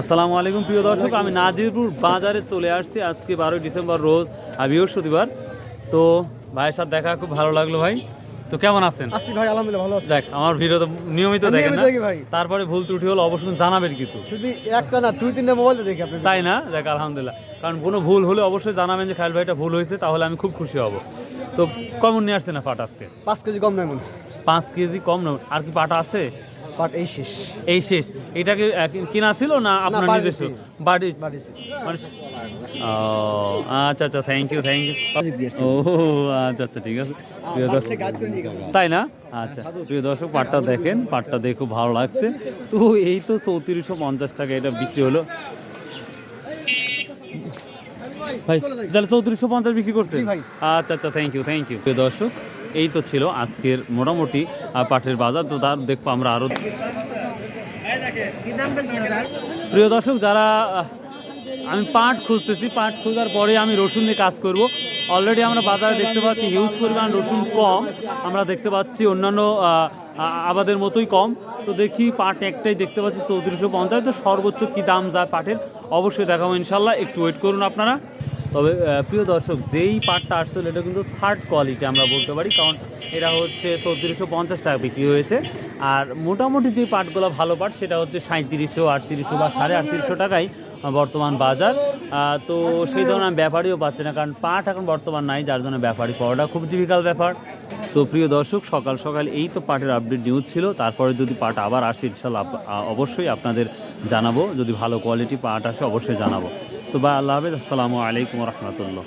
আসসালামু আলাইকুম প্রিয় দর্শক আমি নাজিরপুর বাজারে চলে আসছি আজকে বারোই ডিসেম্বর রোজ আর বৃহস্পতিবার। তো ভাইয়ের সাথে দেখা খুব ভালো লাগল ভাই। তো কেমন আছেন? আসছি ভাই আলহামদুলিল্লাহ ভালো আছি। দেখ আমার ভিডিও তো নিয়মিত দেখেন না। দেখি ভাই। তারপরে ভুল ত্রুটি হলে অবশ্যই জানাবেন কিন্তু। শুধু একটা না দুই তিনটা মোবাইল দেখি আপনি তাই না? দেখ আলহামদুলিল্লাহ। কারণ কোনো ভুল হলে অবশ্যই জানাবেন যে খায়ল ভাইটা ভুল হয়েছে তাহলে আমি খুব খুশি হব। তো কেমন নিয়ে আসছেন না পাট আজকে? পাঁচ কেজি কম নেই পাঁচ কেজি কম না। আর কি পাটা আছে? বাট এই শেষ। এই শেষ। এটা কি কিনা ছিল না আপনার নিজস্ব? বাড়ি। আচ্ছা আচ্ছা থ্যাংক ইউ থ্যাংক ইউ ও আচ্ছা আচ্ছা ঠিক আছে। প্রিয় দর্শক তাই না? আচ্ছা প্রিয় দর্শক পাটটা দেখেন পাটটা দেখে খুব ভালো লাগছে। তো এই তো চৌত্রিশশো পঞ্চাশ টাকা এটা বিক্রি হলো। ভাই তাহলে চৌত্রিশশো পঞ্চাশ বিক্রি করছে আচ্ছা আচ্ছা থ্যাংক ইউ থ্যাংক ইউ প্রিয় দর্শক এই তো ছিল আজকের মোটামুটি পাটের বাজার। তো তার দেখব আমরা আরও প্রিয় দর্শক, যারা আমি পাট খুঁজতেছি, পাট খোঁজার পরে আমি রসুন নিয়ে কাজ করব। অলরেডি আমরা বাজারে দেখতে পাচ্ছি হিউজ পরিমাণ রসুন কম। আমরা দেখতে পাচ্ছি অন্যান্য আবাদের মতোই কম। তো দেখি পাট একটাই দেখতে পাচ্ছি চৌত্রিশশো পঞ্চাশ। তো সর্বোচ্চ কী দাম যায় পাটের? অবশ্যই দেখাবো ইনশাল্লাহ একটু ওয়েট করুন আপনারা। তবে প্রিয় দর্শক, যেই পাটটা আসছিল, এটা কিন্তু থার্ড কোয়ালিটি আমরা বলতে পারি, কারণ এটা হচ্ছে চৌত্রিশশো পঞ্চাশ টাকা বিক্রি হয়েছে। আর মোটামুটি যে পাটগুলো ভালো পাট, সেটা হচ্ছে সাঁত্রিশশো আটত্রিশশো বা সাড়ে আটত্রিশশো টাকাই বর্তমান বাজার। তো সেই ধরনের ব্যাপারীও পাচ্ছে না, কারণ পাট এখন বর্তমান নাই, যার জন্য ব্যাপারী পাওয়াটা খুব ডিফিকাল্ট ব্যাপার। তো প্রিয় দর্শক, সকাল সকাল এই তো পাটের আপডেট নিউজ ছিল। তারপরে যদি পাট আবার আসে, ইনশাল্লাহ অবশ্যই আপনাদের জানাব। যদি ভালো কোয়ালিটি পাট আসে, অবশ্যই জানাব। সো বাই আল্লাহ হাফেজ। আসসালামু আলাইকুম রহমতুল্লাহ।